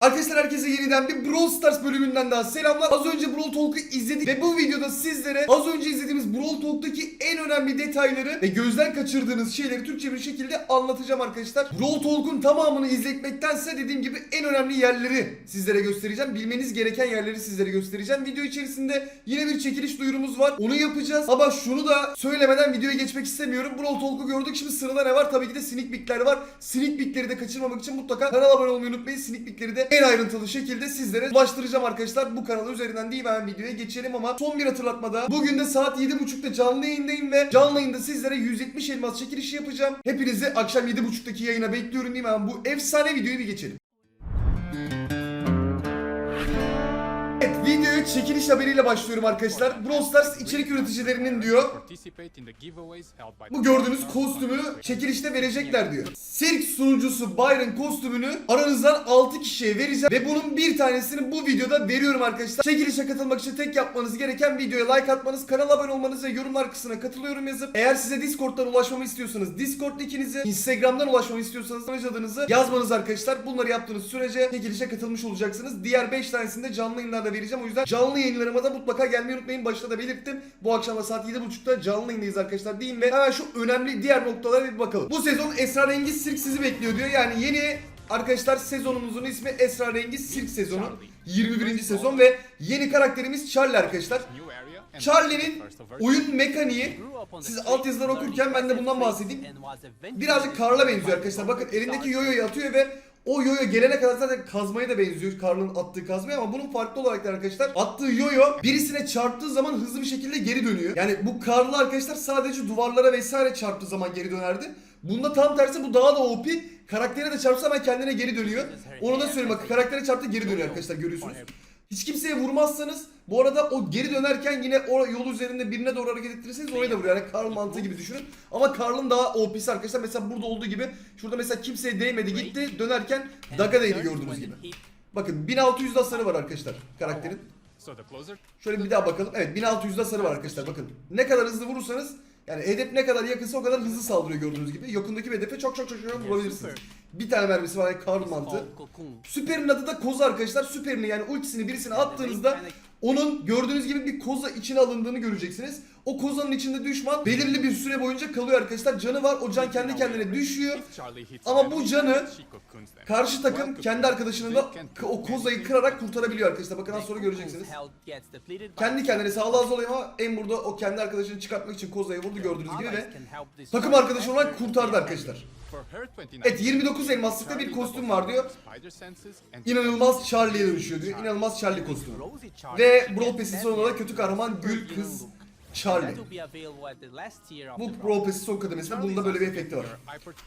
Arkadaşlar herkese yeniden bir Brawl Stars bölümünden daha selamlar. Az önce Brawl Talk'u izledik ve bu videoda sizlere az önce izlediğimiz Brawl Talk'taki en önemli detayları ve gözden kaçırdığınız şeyleri Türkçe bir şekilde anlatacağım arkadaşlar. Brawl Talk'un tamamını izletmektense dediğim gibi en önemli yerleri sizlere göstereceğim. Bilmeniz gereken yerleri sizlere göstereceğim. Video içerisinde yine bir çekiliş duyurumuz var. Onu yapacağız. Ama şunu da söylemeden videoya geçmek istemiyorum. Brawl Talk'u gördük. Şimdi sırada ne var? Tabii ki de Sneak Peek'ler var. Sneak Peek'leri de kaçırmamak için mutlaka kanala abone olmayı unutmayın. Sneak Peek'leri de en ayrıntılı şekilde sizlere ulaştıracağım arkadaşlar. Bu kanal üzerinden değil ben videoya geçelim ama son bir hatırlatmada. Bugün de saat 7.30'da canlı yayındayım ve canlı yayında sizlere 170 elmas çekilişi yapacağım. Hepinizi akşam 7.30'daki yayına bekliyorum mi? Hemen bu efsane videoyu bir geçelim. Evet çekiliş haberiyle başlıyorum arkadaşlar. Brawl Stars içerik üreticilerinin diyor bu gördüğünüz kostümü çekilişte verecekler diyor. Sirk sunucusu Byron kostümünü aranızdan 6 kişiye vereceğim ve bunun bir tanesini bu videoda veriyorum arkadaşlar. Çekilişe katılmak için tek yapmanız gereken videoya like atmanız, kanala abone olmanız ve yorumlar kısmına katılıyorum yazıp eğer size Discord'dan ulaşmamı istiyorsanız Discord linkinizi, Instagram'dan ulaşmamı istiyorsanız adınızı yazmanız arkadaşlar. Bunları yaptığınız sürece çekilişe katılmış olacaksınız. Diğer 5 tanesini de canlı yayınlarda vereceğim. O yüzden canlı yayınlarıma da mutlaka gelmeyi unutmayın. Başta da belirttim. Bu akşam saat 7.30'da canlı yayındayız arkadaşlar diyeyim ve hemen şu önemli diğer noktalara bir bakalım. Bu sezon Esrarengiz Sirk sizi bekliyor diyor. Yani yeni arkadaşlar sezonumuzun ismi Esrarengiz Sirk sezonu. 21. sezon ve yeni karakterimiz Charlie arkadaşlar. Charlie'nin oyun mekaniği siz alt yazıları okurken ben de bundan bahsedeyim. Birazcık Karl'a benziyor arkadaşlar. Bakın elindeki yoyoyu atıyor ve o yoyo gelene kadar zaten kazmaya da benziyor Karl'ın attığı kazmaya ama bunun farklı olarak da arkadaşlar attığı yoyo birisine çarptığı zaman hızlı bir şekilde geri dönüyor. Yani bu Karl'ı arkadaşlar sadece duvarlara vesaire çarptığı zaman geri dönerdi. Bunda tam tersi bu daha da OP. Karaktere de çarpsa hemen kendine geri dönüyor. Onu da söyleyeyim bakın karaktere çarptı geri dönüyor arkadaşlar görüyorsunuz. Hiç kimseye vurmazsanız bu arada o geri dönerken yine o yol üzerinde birine doğru hareket ettirirseniz oraya da vuruyor. Yani Karl mantığı gibi düşünün. Ama Karl'ın daha OP'si arkadaşlar. Mesela burada olduğu gibi şurada mesela kimseye değmedi gitti. Dönerken Daga değdi gördüğünüz gibi. Bakın 1600 hasarı var arkadaşlar karakterin. Şöyle bir daha bakalım. Evet 1600 hasarı var arkadaşlar bakın. Ne kadar hızlı vurursanız yani hedef ne kadar yakınsa o kadar hızlı saldırıyor gördüğünüz gibi. Yakındaki bir hedefe çok çok çok çok vurabilirsiniz. Bir tane mermisi var yani Karl mantığı. Süper'in adı da Koza arkadaşlar. Süper'ini yani ultisini birisine attığınızda onun gördüğünüz gibi bir koza içine alındığını göreceksiniz. O kozanın içinde düşman belirli bir süre boyunca kalıyor arkadaşlar. Canı var. O can kendi kendine düşüyor. Ama bu canı Karşı takım kendi arkadaşını da o kozayı kırarak kurtarabiliyor arkadaşlar. Bakın az sonra göreceksiniz. Kendi kendine sağlığı az oluyor ama en burada o kendi arkadaşını çıkartmak için kozayı vurdu gördüğünüz gibi ve takım arkadaşı olarak kurtardı arkadaşlar. Evet 29 elmaslıkta bir kostüm var diyor. İnanılmaz Charlie'ye dönüşüyor diyor. İnanılmaz Charlie kostümü. Ve Brawl Pass'in sonunda da kötü kahraman Gül Kız Charlie. Bu Pass'in son kademesinde bunda böyle bir efekti var.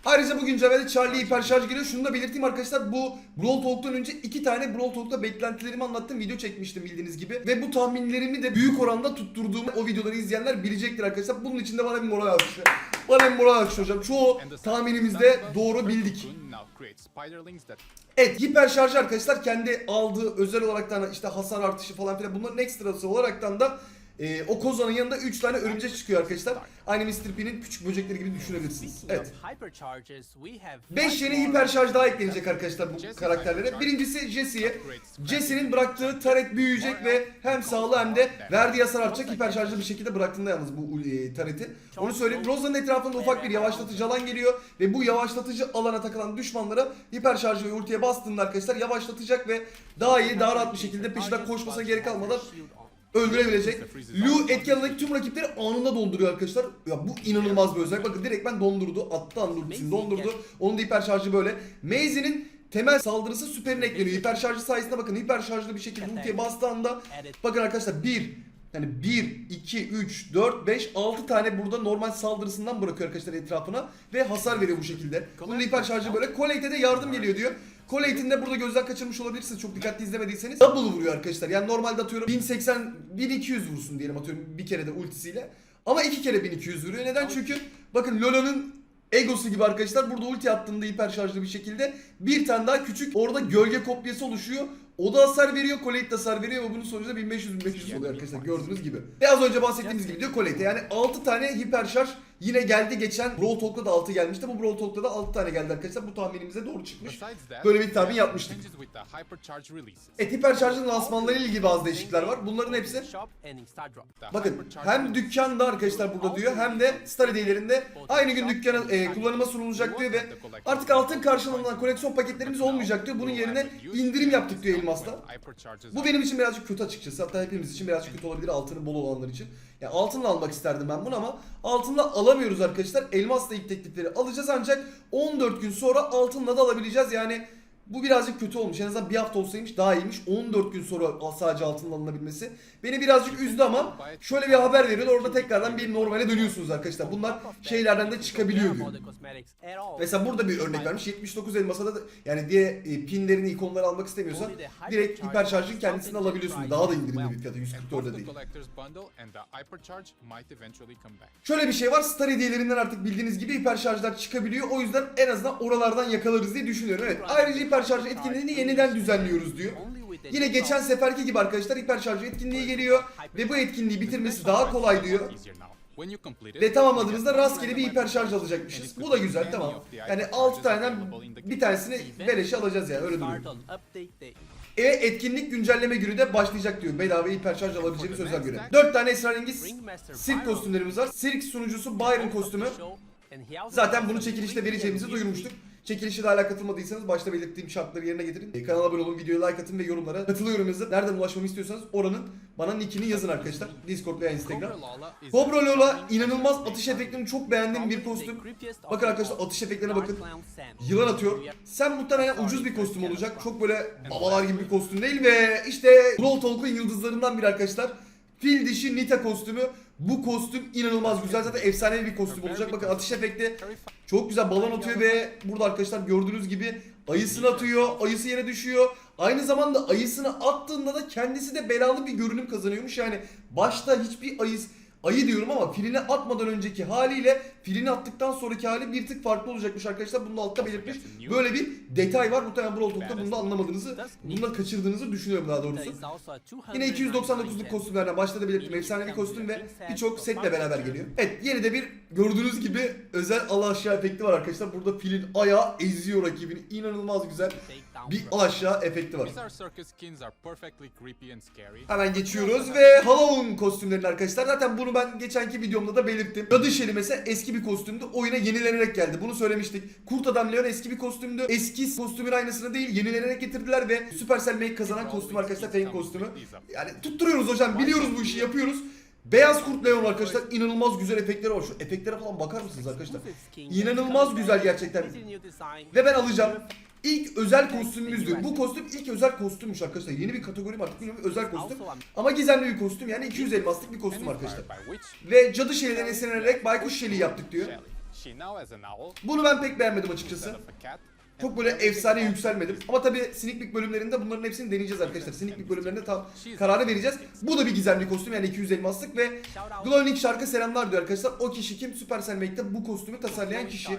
Ayrıca bu güncellerde Charlie hiper şarj geliyor. Şunu da belirteyim arkadaşlar. Bu Brawl Talk'tan önce iki tane Brawl Talk'ta beklentilerimi anlattığım video çekmiştim bildiğiniz gibi. Ve bu tahminlerimi de büyük oranda tutturduğumu o videoları izleyenler bilecektir arkadaşlar. Bunun için de bana bir moral alkışı. Bana bir moral alkışı hocam. Çoğu tahminimizde doğru bildik. Evet hiper şarj arkadaşlar kendi aldığı özel olaraktan işte hasar artışı falan filan bunların ekstrası olaraktan da e, o kozanın yanında 3 tane örümcek çıkıyor arkadaşlar. Aynı Mr. P'nin küçük böcekleri gibi düşünebilirsiniz. Evet. 5 yeni hiper şarj daha eklenecek arkadaşlar bu karakterlere. Birincisi Jesse'ye. Jesse'nin bıraktığı taret büyüyecek ve hem sağlığı hem de verdiği hasar artacak hiper şarjlı bir şekilde bıraktığında yalnız bu e, tareti. Onu söyleyeyim. Rosa'nın etrafında ufak bir yavaşlatıcı alan geliyor ve bu yavaşlatıcı alana takılan düşmanlara hiper şarjı ve ultiye bastığında arkadaşlar yavaşlatacak ve daha iyi, daha rahat bir şekilde peşinden koşmasına gerek kalmadan öldürebilecek. Lu etki alanındaki tüm rakipleri anında donduruyor arkadaşlar. Ya bu inanılmaz bir özellik. Bakın direkt ben dondurdu. Attı andurdu, dondurdu. Onun da hiper şarjı böyle. Maze'nin temel saldırısı süperine ekleniyor. Hiper şarjı sayesinde bakın hiper şarjlı bir şekilde ultiye bastığı anda bakın arkadaşlar 1 yani 1, 2, 3, 4, 5, 6 tane burada normal saldırısından bırakıyor arkadaşlar etrafına ve hasar veriyor bu şekilde. Bunun hiper şarjı böyle. Collate'e de yardım geliyor diyor. Collate'in de burada gözden kaçırmış olabilirsiniz çok dikkatli izlemediyseniz. Double vuruyor arkadaşlar. Yani normalde atıyorum 1080, 1200 vursun diyelim atıyorum bir kere de ultisiyle. Ama iki kere 1200 vuruyor. Neden? Çünkü bakın Lolo'nun egosu gibi arkadaşlar burada ulti attığında hiper şarjlı bir şekilde bir tane daha küçük orada gölge kopyası oluşuyor. O da hasar veriyor, Colette de hasar veriyor ve bunun sonucunda 1500-1500 oluyor arkadaşlar gördüğünüz gibi. Ve az önce bahsettiğimiz gibi diyor Colette yani 6 tane hiper şarj Yine geldi geçen Brawl Talk'ta da 6 gelmişti. Bu Brawl Talk'ta da 6 tane geldi arkadaşlar. Bu tahminimize doğru çıkmış. Böyle bir tahmin yapmıştık. Evet Hypercharge'ın lansmanları ile ilgili bazı değişiklikler var. Bunların hepsi Bakın hem dükkanda arkadaşlar burada diyor hem de Star Hediyelerimde aynı gün dükkana e, kullanıma sunulacak diyor ve artık altın karşılığında koleksiyon paketlerimiz olmayacak diyor. Bunun yerine indirim yaptık diyor Elmas'ta. Bu benim için birazcık kötü açıkçası. Hatta hepimiz için birazcık kötü olabilir altının bol olanlar için. Yani altınla almak isterdim ben bunu ama altınla alamıyoruz arkadaşlar. Elmasla ilk teklifleri alacağız ancak 14 gün sonra altınla da alabileceğiz. Yani bu birazcık kötü olmuş. En azından bir hafta olsaymış daha iyiymiş. 14 gün sonra sadece altınla alınabilmesi. Beni birazcık üzdü ama şöyle bir haber veriyorlar. Orada tekrardan bir normale dönüyorsunuz arkadaşlar. Bunlar şeylerden de çıkabiliyor diyor. Mesela burada bir örnek vermiş. 79 elmasa da yani diye pinlerini, ikonları almak istemiyorsan direkt hiperşarjın kendisini alabiliyorsun. Daha da indirimli bir fiyata 144'e değil. Şöyle bir şey var. Star hediyelerinden artık bildiğiniz gibi hiperşarjlar çıkabiliyor. O yüzden en azından oralardan yakalarız diye düşünüyorum. Evet. Ayrıca hiperşarj etkinliğini yeniden düzenliyoruz diyor. Yine geçen seferki gibi arkadaşlar hiperşarj etkinliği geliyor ve bu etkinliği bitirmesi daha kolay diyor. Ve tamamladığımızda rastgele bir hiperşarj alacakmışız. Bu da güzel tamam. Yani 6 taneden bir tanesini beleşe alacağız yani öyle duruyor. E etkinlik güncelleme günü de başlayacak diyor. Bedava hiperşarj alabileceğimiz özel görev. 4 tane esrarengiz sirk kostümlerimiz var. Sirk sunucusu Byron kostümü. Zaten bunu çekilişte vereceğimizi duyurmuştuk. Çekilişe de hala katılmadıysanız başta belirttiğim şartları yerine getirin. E, kanala abone olun, videoya like atın ve yorumlara katılıyorum yazın. Nereden ulaşmamı istiyorsanız oranın bana nickini yazın arkadaşlar. Discord veya Instagram. Cobra Lola inanılmaz atış efektlerini çok beğendiğim bir kostüm. Bakın arkadaşlar atış efektlerine bakın. Yılan atıyor. Sen muhtemelen ucuz bir kostüm olacak. Çok böyle babalar gibi bir kostüm değil ve işte Brawl Talk'un yıldızlarından biri arkadaşlar. Fil dişi Nita kostümü. Bu kostüm inanılmaz güzel. Zaten efsanevi bir kostüm olacak. Bakın atış efekti çok güzel balon atıyor ve burada arkadaşlar gördüğünüz gibi ayısını atıyor. Ayısı yere düşüyor. Aynı zamanda ayısını attığında da kendisi de belalı bir görünüm kazanıyormuş. Yani başta hiçbir ayıs ayı diyorum ama filini atmadan önceki haliyle filini attıktan sonraki hali bir tık farklı olacakmış arkadaşlar. Bunu da altta belirtmiş. Böyle bir detay var. Muhtemelen Brawl Talk'ta bunu da anlamadığınızı, bunu da kaçırdığınızı düşünüyorum daha doğrusu. Yine 299'luk kostümlerden başta da belirttim. Efsanevi kostüm ve birçok setle beraber geliyor. Evet yeni de bir gördüğünüz gibi özel al aşağı efekti var arkadaşlar. Burada filin ayağı eziyor rakibini. İnanılmaz güzel bir al aşağı efekti var. Hemen geçiyoruz ve Halloween kostümlerini arkadaşlar. Zaten ben geçenki videomda da belirttim. Cadı Şeli mesela eski bir kostümdü. Oyuna yenilenerek geldi. Bunu söylemiştik. Kurt Adam Leon eski bir kostümdü. Eski kostümün aynısını değil yenilenerek getirdiler ve Supercell Make kazanan kostüm arkadaşlar Fame kostümü. Yani tutturuyoruz hocam. Biliyoruz bu işi yapıyoruz. Beyaz Kurt Leon arkadaşlar inanılmaz güzel efektleri var. Şu efektlere falan bakar mısınız arkadaşlar? İnanılmaz güzel gerçekten. Ve ben alacağım. İlk özel kostümümüz diyor. Bu kostüm ilk özel kostümmüş arkadaşlar. Yeni bir kategori mi artık bilmiyorum. Özel kostüm. Ama gizemli bir kostüm. Yani 200 elmaslık bir kostüm arkadaşlar. Ve cadı şeylerine esinlenerek baykuş şeliği yaptık diyor. Bunu ben pek beğenmedim açıkçası. Çok böyle efsane yükselmedim. Ama tabi Sneak bölümlerinde bunların hepsini deneyeceğiz arkadaşlar. Sneak bölümlerinde tam kararı vereceğiz. Bu da bir gizemli kostüm yani 200 elmaslık ve Glowing şarkı selamlar diyor arkadaşlar. O kişi kim? Supercell Make'de bu kostümü tasarlayan kişi.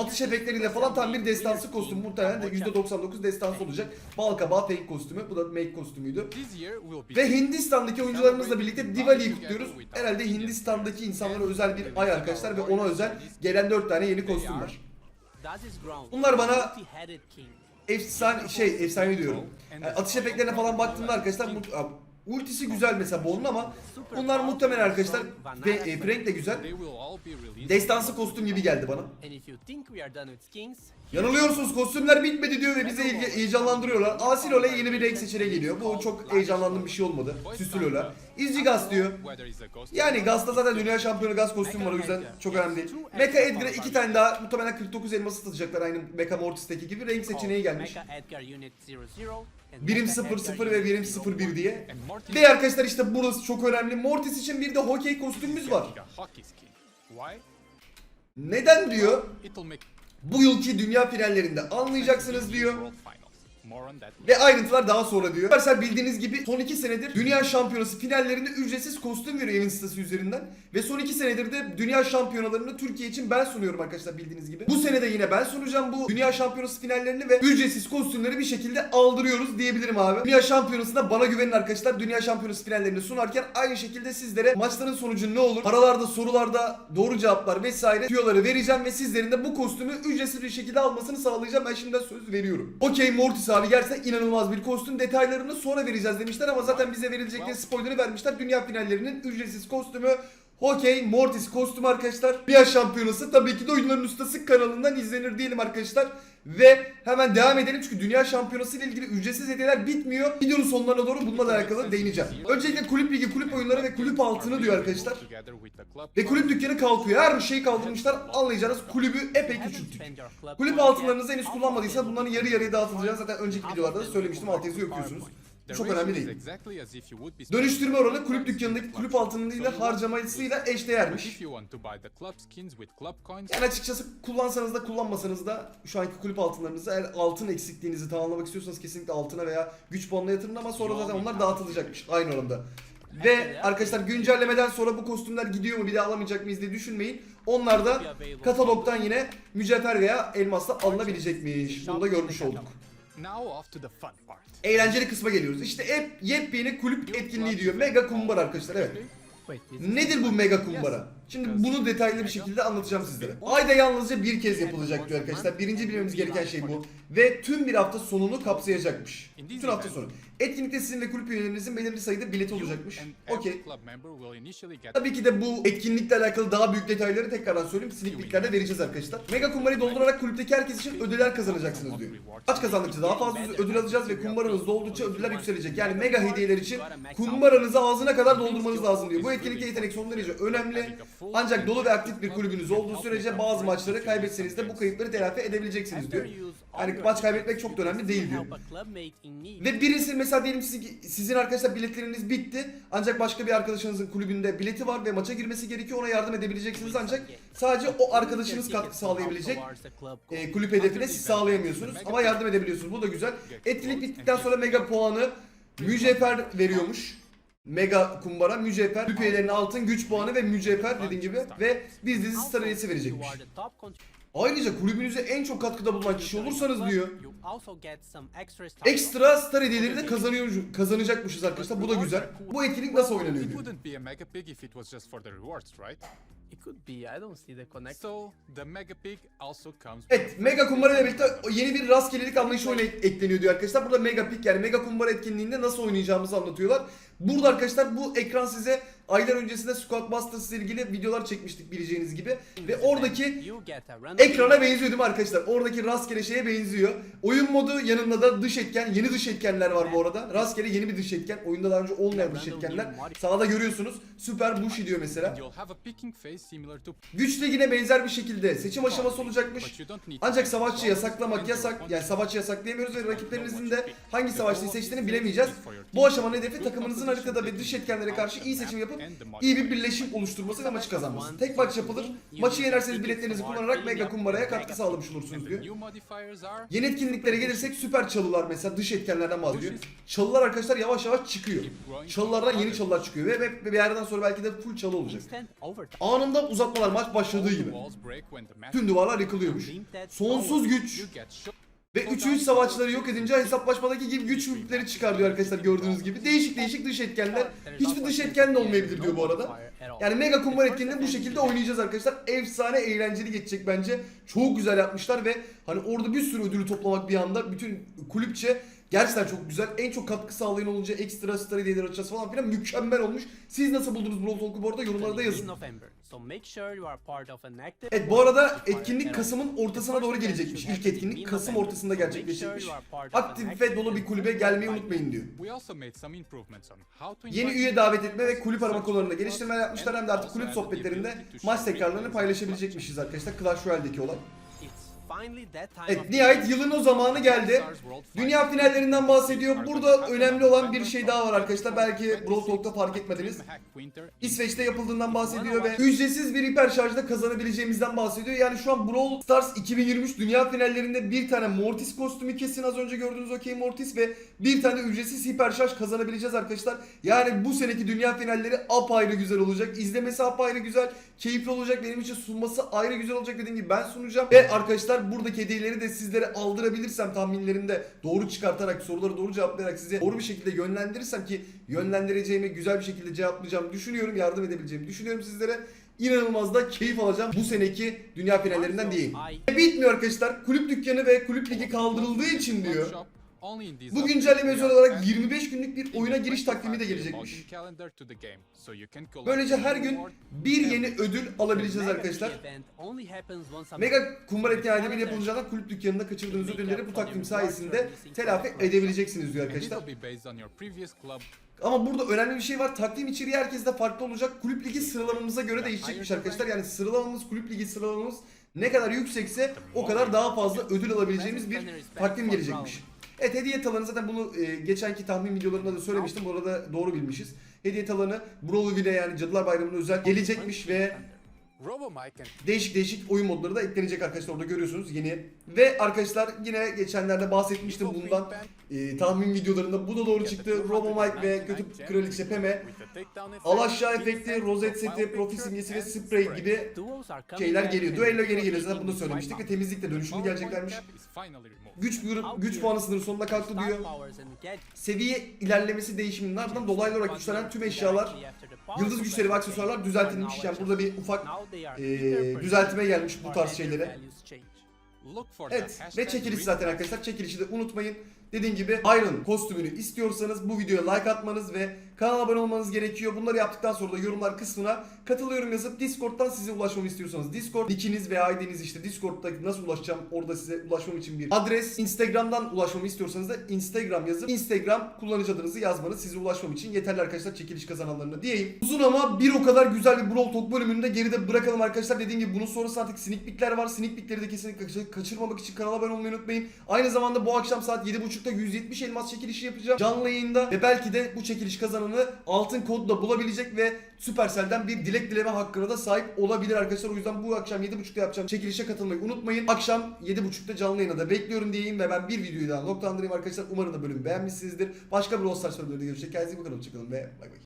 Atış efektleriyle falan tam bir destansı kostüm. Muhtemelen de %99 destansı olacak. Balkabağı fake kostümü. Bu da make kostümüydü. Ve Hindistan'daki oyuncularımızla birlikte Diwali'yi kutluyoruz. Herhalde Hindistan'daki insanlara özel bir ay arkadaşlar ve ona özel gelen 4 tane yeni kostüm var. Bunlar bana efsane şey efsane diyorum. Yani atış efektlerine falan baktığımda arkadaşlar mu- ultisi güzel mesela Bonn'un ama bunlar muhtemelen arkadaşlar ve e, Frank de güzel. Destansı kostüm gibi geldi bana. Yanılıyorsunuz kostümler bitmedi diyor ve bizi heyecanlandırıyorlar. Asil Lola yeni bir renk seçeneği geliyor. Bu çok heyecanlandığım bir şey olmadı. Süslü Lola. İzci Gaz diyor. Yani Gaz'da zaten dünya şampiyonu Gaz kostüm var o yüzden çok önemli değil. Mecha Edgar'a iki tane daha muhtemelen 49 elması satacaklar aynı Mecha Mortis'teki gibi renk seçeneği gelmiş. Birim 00 ve birim 01 diye. Ve arkadaşlar işte burası çok önemli. Mortis için bir de hokey kostümümüz var. Neden diyor? Bu yılki dünya finallerinde anlayacaksınız diyor. Ve ayrıntılar daha sonra diyor. Supercell bildiğiniz gibi son 2 senedir Dünya Şampiyonası finallerinde ücretsiz kostüm veriyor evin sitesi üzerinden. Ve son 2 senedir de Dünya Şampiyonalarını Türkiye için ben sunuyorum arkadaşlar bildiğiniz gibi. Bu sene de yine ben sunacağım bu Dünya Şampiyonası finallerini ve ücretsiz kostümleri bir şekilde aldırıyoruz diyebilirim abi. Dünya Şampiyonası'nda bana güvenin arkadaşlar. Dünya Şampiyonası finallerini sunarken aynı şekilde sizlere maçların sonucu ne olur? Paralarda, sorularda doğru cevaplar vesaire tüyoları vereceğim ve sizlerin de bu kostümü ücretsiz bir şekilde almasını sağlayacağım. Ben şimdiden söz veriyorum. Okey Mortis abi gerçekten inanılmaz bir kostüm. Detaylarını sonra vereceğiz demişler ama zaten bize verilecekleri spoiler'ı vermişler. Dünya finallerinin ücretsiz kostümü Hokey Mortis kostüm arkadaşlar. Dünya şampiyonası tabii ki de oyunların ustası kanalından izlenir diyelim arkadaşlar. Ve hemen devam edelim çünkü dünya şampiyonası ile ilgili ücretsiz hediyeler bitmiyor. Videonun sonlarına doğru bununla alakalı değineceğim. Öncelikle kulüp ligi, kulüp oyunları ve kulüp altını diyor arkadaşlar. Ve kulüp dükkanı kalkıyor. Her bir şeyi kaldırmışlar. Anlayacağınız kulübü epey küçülttük. Kulüp altınlarınızı henüz kullanmadıysa bunların yarı yarıya dağıtılacağını zaten önceki videolarda da söylemiştim. Alt yazıyı okuyorsunuz. Çok önemli değil. Dönüştürme oranı kulüp dükkanındaki kulüp altınıyla harcamasıyla eşdeğermiş. Yani açıkçası kullansanız da kullanmasanız da şu anki kulüp altınlarınızı eğer altın eksikliğinizi tamamlamak istiyorsanız kesinlikle altına veya güç puanına yatırın ama sonra zaten onlar dağıtılacakmış aynı oranda. Ve arkadaşlar güncellemeden sonra bu kostümler gidiyor mu bir daha alamayacak mıyız diye düşünmeyin. Onlar da katalogdan yine mücevher veya elmasla alınabilecekmiş. Bunu da görmüş olduk. Eğlenceli kısma geliyoruz. İşte hep yepyeni kulüp etkinliği diyor. Mega kumbara arkadaşlar evet. Nedir bu mega kumbara? Şimdi bunu detaylı bir şekilde anlatacağım sizlere. Ayda yalnızca bir kez yapılacak diyor arkadaşlar. Birinci bilmemiz gereken şey bu. Ve tüm bir hafta sonunu kapsayacakmış. Bütün hafta sonu. Etkinlikte sizin ve kulüp üyelerinizin belirli sayıda bileti olacakmış. Okey. Tabii ki de bu etkinlikle alakalı daha büyük detayları tekrardan söyleyeyim. Sneak vereceğiz arkadaşlar. Mega kumbarayı doldurarak kulüpteki herkes için ödüller kazanacaksınız diyor. Aç kazandıkça daha fazla ödül alacağız ve kumbaranız doldukça ödüller yükselecek. Yani mega hediyeler için kumbaranızı ağzına kadar doldurmanız lazım diyor. Bu etkinlikte yetenek son derece önemli. Ancak dolu ve aktif bir kulübünüz olduğu sürece bazı maçları kaybetseniz de bu kayıpları telafi edebileceksiniz diyor. Yani maç kaybetmek çok da önemli değil diyor. Ve birisi mesela diyelim sizin, sizin arkadaşlar biletleriniz bitti. Ancak başka bir arkadaşınızın kulübünde bileti var ve maça girmesi gerekiyor. Ona yardım edebileceksiniz ancak sadece o arkadaşınız katkı sağlayabilecek. E, kulüp hedefine siz sağlayamıyorsunuz ama yardım edebiliyorsunuz. Bu da güzel. Etkinlik bittikten sonra mega puanı mücevher veriyormuş. Mega kumbara, mücevher, kulüp üyelerine altın, güç puanı ve mücevher dediğim gibi ve biz dizi star verecekmiş. Ayrıca kulübünüze en çok katkıda bulunan kişi olursanız diyor ekstra star hediyeleri de kazanıyor, kazanacakmışız arkadaşlar. Bu da güzel. Bu etkinlik nasıl oynanıyor diyor. It could be. I don't see the connection. So the Mega Pig also comes Evet Mega Kumbara ile birlikte yeni bir rastgelelik anlayışı oyuna ekleniyor diyor arkadaşlar. Burada Mega Pick yani Mega Kumbara etkinliğinde nasıl oynayacağımızı anlatıyorlar. Burada arkadaşlar bu ekran size aylar öncesinde Squad Busters ile ilgili videolar çekmiştik bileceğiniz gibi. Ve oradaki ekrana benziyor değil mi arkadaşlar? Oradaki rastgele şeye benziyor. Oyun modu yanında da dış etken, yeni dış etkenler var bu arada. Rastgele yeni bir dış etken. Oyunda daha önce olmayan dış etkenler. Sağda görüyorsunuz. Süper Bushi diyor mesela. Güç ligine benzer bir şekilde seçim aşaması olacakmış. Ancak savaşçı yasaklamak yasak. Yani savaşçı yasaklayamıyoruz ve rakiplerinizin de hangi savaşçıyı seçtiğini bilemeyeceğiz. Bu aşamanın hedefi takımınızın haritada ve dış etkenlere karşı iyi seçim yapıp iyi bir birleşim oluşturması ve maçı kazanması. Tek maç yapılır. Maçı yenerseniz biletlerinizi kullanarak Mega Kumbara'ya katkı sağlamış olursunuz diyor. Yeni etkinliklere gelirsek süper çalılar mesela dış etkenlerden bahsediyor. Çalılar arkadaşlar yavaş yavaş çıkıyor. Çalılardan yeni çalılar çıkıyor ve, ve bir yerden sonra belki de full çalı olacak. Anında uzatmalar maç başladığı gibi. Tüm duvarlar yıkılıyormuş. Sonsuz güç. Ve 3-3 savaşçıları yok edince hesaplaşmadaki gibi güç yükleri çıkar diyor arkadaşlar gördüğünüz gibi. Değişik değişik dış etkenler. Hiçbir dış etken de olmayabilir diyor bu arada. Yani Mega Kumbar etkinliğinde bu şekilde oynayacağız arkadaşlar. Efsane eğlenceli geçecek bence. Çok güzel yapmışlar ve hani orada bir sürü ödülü toplamak bir anda bütün kulüpçe gerçekten çok güzel. En çok katkı sağlayan olunca ekstra star hediyeler açacağız falan filan mükemmel olmuş. Siz nasıl buldunuz Brawl Talk'u bu arada yorumlarda yazın. November. So make sure you are part of an active Evet bu arada etkinlik Kasım'ın ortasına doğru gelecekmiş. İlk etkinlik Kasım ortasında gerçekleşecekmiş. Aktif ve dolu bir kulübe gelmeyi unutmayın diyor. We also made some improvements on how to Yeni üye davet etme ve kulüp arama konularında geliştirmeler yapmışlar hem de artık kulüp sohbetlerinde maç tekrarlarını paylaşabilecekmişiz arkadaşlar. Clash Royale'deki olay. Evet nihayet yılın o zamanı geldi. Dünya finallerinden bahsediyor. Burada önemli olan bir şey daha var arkadaşlar. Belki 26 Brawl Talk'ta fark etmediniz. İsveç'te yapıldığından bahsediyor ve ücretsiz bir hiper şarjda kazanabileceğimizden bahsediyor. Yani şu an Brawl Stars 2023 dünya finallerinde bir tane Mortis kostümü kesin az önce gördüğünüz okey Mortis ve bir tane ücretsiz hiper şarj kazanabileceğiz arkadaşlar. Yani bu seneki dünya finalleri apayrı güzel olacak. İzlemesi apayrı güzel, keyifli olacak. Benim için sunması ayrı güzel olacak dediğim gibi ben sunacağım. Ve arkadaşlar buradaki hediyeleri de sizlere aldırabilirsem tahminlerimde doğru çıkartarak soruları doğru cevaplayarak size doğru bir şekilde yönlendirirsem ki yönlendireceğimi güzel bir şekilde cevaplayacağımı düşünüyorum. Yardım edebileceğimi düşünüyorum sizlere. İnanılmaz da keyif alacağım bu seneki dünya finallerinden diyeyim. Bitmiyor arkadaşlar. Kulüp dükkanı ve kulüp ligi kaldırıldığı için diyor. Bu updates güncelleme we özel are olarak adding 25 günlük bir oyuna giriş takvimi de gelecekmiş. Böylece her gün bir yeni ödül alabileceğiz arkadaşlar. Mega kumbar etkinliği ademiyle yapılacağından kulüp dükkanında kaçırdığınız ödülleri bu takvim sayesinde telafi edebileceksiniz diyor arkadaşlar. Ama burada önemli bir şey var. Takvim içeriği herkeste farklı olacak. Kulüp ligi sıralamamıza göre değişecekmiş arkadaşlar. Yani sıralamamız, kulüp ligi sıralamamız ne kadar yüksekse o kadar daha fazla ödül alabileceğimiz bir takvim gelecekmiş. Evet hediye talanı zaten bunu e, geçenki tahmin videolarında da söylemiştim. Bu arada doğru bilmişiz. Hediye talanı Brawlville'e yani Cadılar Bayramı'na özel gelecekmiş ve değişik değişik oyun modları da eklenecek arkadaşlar orada görüyorsunuz yeni. Ve arkadaşlar yine geçenlerde bahsetmiştim bundan e, tahmin videolarında bu da doğru çıktı. RoboMike ve Kötü Kraliçe Peme alaşağı efekti, rozet seti, profi simgesi ve sprey gibi şeyler geliyor. Duello geri geliyor zaten bunu söylemiştik ve temizlikle dönüşümlü geleceklermiş. Güç, güç puanı sınırı sonunda kalktı diyor. Seviye ilerlemesi değişiminin ardından dolaylı olarak güçlenen tüm eşyalar, yıldız güçleri ve aksesuarlar düzeltilmiş. Yani burada bir ufak eee, düzeltme gelmiş bu tarz şeylere. Evet ve çekiliş zaten arkadaşlar. Çekilişi de unutmayın. Dediğim gibi Iron kostümünü istiyorsanız bu videoya like atmanız ve kanala abone olmanız gerekiyor. Bunları yaptıktan sonra da yorumlar kısmına katılıyorum yazıp Discord'dan size ulaşmamı istiyorsanız Discord nickiniz ve ID'niz işte Discord'da nasıl ulaşacağım orada size ulaşmam için bir adres. Instagram'dan ulaşmamı istiyorsanız da Instagram yazıp Instagram kullanıcı adınızı yazmanız size ulaşmam için yeterli arkadaşlar çekiliş kazananlarına diyeyim. Uzun ama bir o kadar güzel bir Brawl Talk bölümünü de geride bırakalım arkadaşlar. Dediğim gibi bunun sonrası artık sneak peek'ler var. Sneak peek'leri de kesinlikle kaçır- kaçırmamak için kanala abone olmayı unutmayın. Aynı zamanda bu akşam saat 7.30'da 170 elmas çekilişi yapacağım. Canlı yayında ve belki de bu çekiliş kazananı altın kodla bulabilecek ve Supercell'den bir dilek dileme hakkına da sahip olabilir arkadaşlar. O yüzden bu akşam 7.30'da yapacağım çekilişe katılmayı unutmayın. Akşam 7.30'da canlı yayına da bekliyorum diyeyim ve ben bir videoyu daha noktalandırayım arkadaşlar. Umarım da bölümü beğenmişsinizdir. Başka bir All Stars bölümlerinde görüşecek. Kendinize iyi bakın. Hoşçakalın ve bay bay.